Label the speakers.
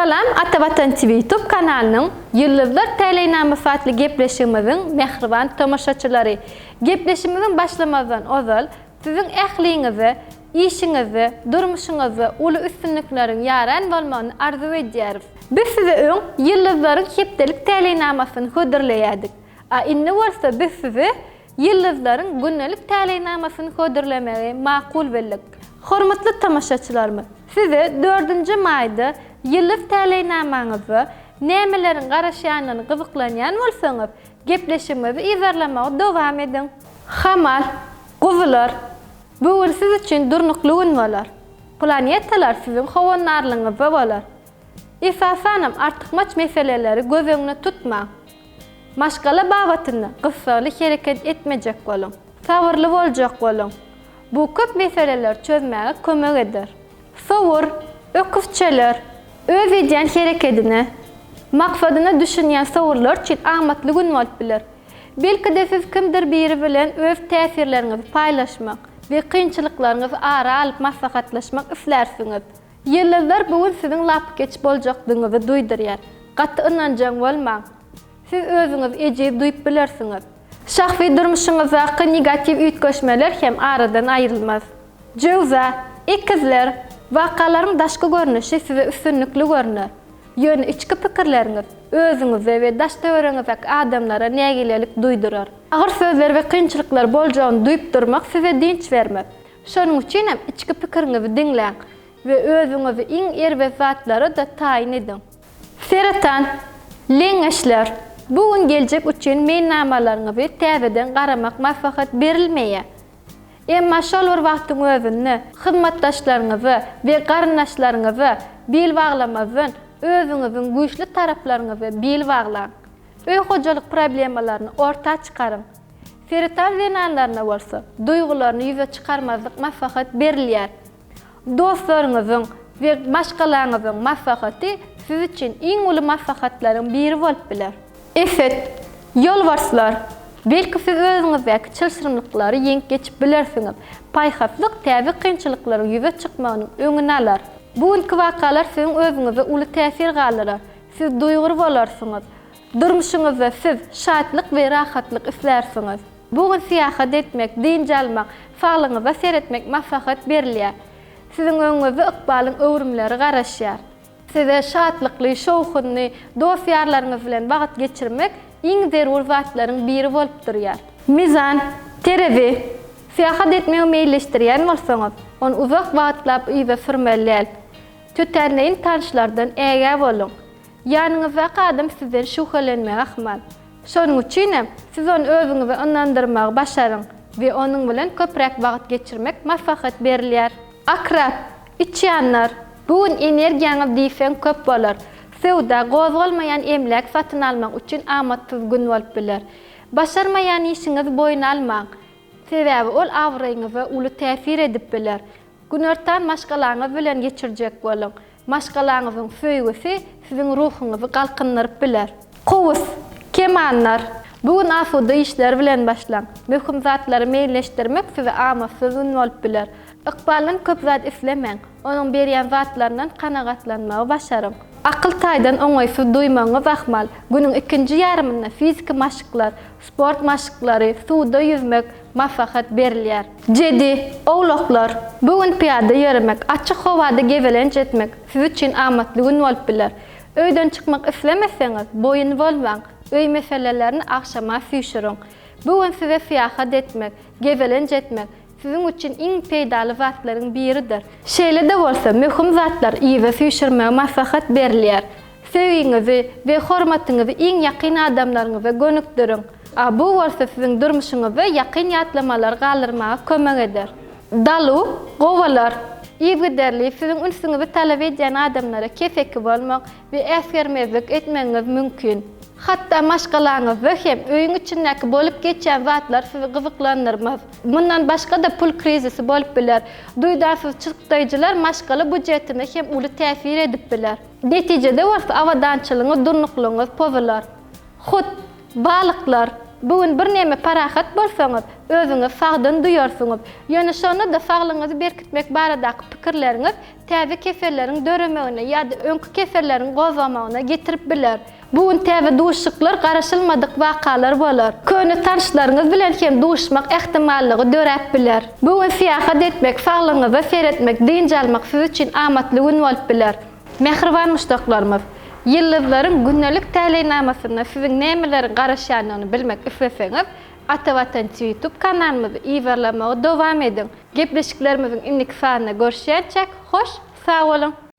Speaker 1: Salam, Atabatan TV YouTube kanalının yıllardır teleynamı fatlı gepleşimizin mehriban tomaşaçıları. Gepleşimizin başlamazdan ozal, sizin ehliňizi, işiňizi, durmuşuňyzy, ulu üstünliklerin yaran bolmagyny arzu edýäris. Biz size öň yıllarların hepdelik teleynamasını hödürleýädik. A inni bolsa biz size yıllarların günnelik teleynamasını hödürlemegi makul bildik. Hormatly tamaşaçylarymyz, size 4. mayda yıllık teleýnamaňyzy nämelerin garaşýanyny gyzyklanýan bolsaňyz, gepleşimimizi izarlamagy dowam edin. Hamal, guzular, bu siz üçin durnukly gün bolar. Planetalar sizin howannarlygyňyzda bolar. Esasanam artyk maç meseleleri göz öňüne tutma. Maşgala babatyny gysgaly hereket etmejek bolun. Sabırly boljak bolun. Bu köp meseleler çözmäge kömek eder. Sowur, öküfçeler, öz edýän hereketini, maksadyna düşünýän sowurlar üçin amatly gün bolup biler. Belki de siz kimdir biri bilen öz täsirlerinizi paýlaşmak we kynçylyklaryňyzy ara alyp maslahatlaşmak islersiňiz. Ýyllar bugün sizin lap geç boljakdygyňyzy duýdurýar. Gatty ynanjaň bolmaň. Siz özüňiz eje duýup bilersiňiz. Şahsy durmuşyňyzda negativ üýtgeşmeler hem aradan aýrylmaz. Jowza, ikizler, Vakalaryň daşky görnüşi size üstünlikli görnür. Ýöne içki pikirleriňiz özüňize we daş döwrüňizdäki adamlara nägilelik duýdurar. Agyr sözler we kynçylyklar boljagyny duýup durmak size dinç bermez. Şonuň üçin hem içki pikiriňizi diňläň we özüňizi iň er we zatlary da taýin edin. Seratan, leňeşler, bugün geljek üçin men namalaryňy täzeden garamak maslahat berilmeýär. Emma şolur wagtyň özünde hyzmatdaşlaryňyzy we garnaşlaryňyzy bil baglamazyn özüňiziň güýçli taraplaryňyzy bil baglaň. Öý hojalyk problemalaryny orta çykaryň. Ferital venanlaryna bolsa, duýgularyny ýüze çykarmazlyk maslahat berilýär. Dostlaryňyzyň we başgalaryňyzyň maslahaty siz üçin iň uly maslahatlaryň biri bolup biler. Efet, ýolbarslar, Belki siz özüňizdäki çylşyrymlyklary ýeňip geçip bilersiňiz. Paýhaplyk täze kynçylyklary ýüze çykmagyny öňüne alar. Bu ilki wakalar siziň özüňize uly täsir galyrar. Siz duýgur bolarsyňyz. Durmuşyňyzda siz şatlyk we rahatlyk islersiňiz. Bugün siýahat etmek, dinç almak, saglyňyza seretmek maslahat berilýär. Siziň öňüňizde ykbalyň öwrümleri garaşýar. Size şatlykly, şowhunly, dost ýarlaryňyz bilen wagt geçirmek iň zerur zatlaryň biri bolup durýar. Mizan, terevi, siýahat etmeýi meýilleşdirýän bolsaňyz, onu uzak wagtlap iýbe sürmelýär. Tütänleýin tanşlardan äge bolun. Ýanyňyzda adam sizden şuhalenme ahmal. Şonuň üçin siz onu özüňize ynandyrmagy başaryň we onuň bilen köprek wagt geçirmek maslahat berilýär. Akrap, içýänler, bugün energiýaňyz diýsen köp bolar. Sewda gozgalmayan emlek satyn almak üçin amatsyz gün bolup biler. Başarmayan işiňiz boyun almak. Sebäbi ol awraýyňyza uly täsir edip biler. Günörtän maşgalaňyz bilen geçirjek bolun. Maşgalaňyzyň söýgüsi siziň ruhuňyzy galkyndyryp biler. Kowus, kemanlar, Bugün asuda işler bilen başlan. Möhüm zatlary meýilleşdirmek size amatsız gün bolup biler. Ykbalyň köp zat islemeň, onuň berýän zatlaryndan kanagatlanmagy başaryň. Akıl taýdan oňaýsy duýmagy ahmal. Günüň ikinji ýarymynda fizik maşyklar, sport maşyklary, suwda ýüzmek maslahat berilýär. Jedi, owlaklar, bugün piýada ýörmek, açyk howada gewelenç etmek siz üçin amatly gün bolup biler. Öýden çykmak islemeseňiz, boyun bolmaň, öý meselelerini akşama süýşüriň. Bugün size fiýahat etmek, gewelenç etmek, sizin üçin iň peýdaly zatlaryň biridir. Şeýle de bolsa, möhüm zatlar iýe süýşürmäge maslahat berilýär. Sewiňizi we hormatyňyzy iň ýakyn adamlaryňyza gönükdiriň. A bu bolsa siziň durmuşyňyzy ýakyn ýatlamalar galyrmaga kömek eder. Dalu, gowalar, Ýigderli siziň ünsüňizi talap edýän adamlara kefeki bolmak we äsgermezlik etmeňiz mümkin. Hatta maşgalaňyzda hem öýüň içindäki bolup geçen zatlar sizi gyzyklandyrmaz. Mundan başga da pul krizisi bolup biler. Duýdarsy çykdaýjylar maşgala budjetine hem uly täsir edip biler. Netijede bolsa awadançylygyň, durnuklygyň pozular. Hut, balyklar, bugün bir näme parahat bolsaňyz, özüňi fagdan duýarsyňyz. Ýöne şonu da faglyňyzy berkitmek barada pikirleriňiz täze keferleriň döremegine ýa-da öňkü keferleriň gozamagyna getirip biler. Bugün täze duşyklar garaşylmadyk wakalar bolar. Köni tanışlaryňyz bilen hem duşmak ehtimalligi dörep biler. Bugün siýahat etmek, faglyňyzy seretmek, diňje almak siz üçin amatly gün bolup biler. Mehriban muştaklarymyz. Yıldızların günnelik täleýnamasyna siziň nämeleri garaşýanyny bilmek isleseňiz, Ata Vatan YouTube kanalymyzy iýerlemege dowam edin. Gepleşiklerimizin inlik sanyna görüşýänçek, hoş, sag bolun.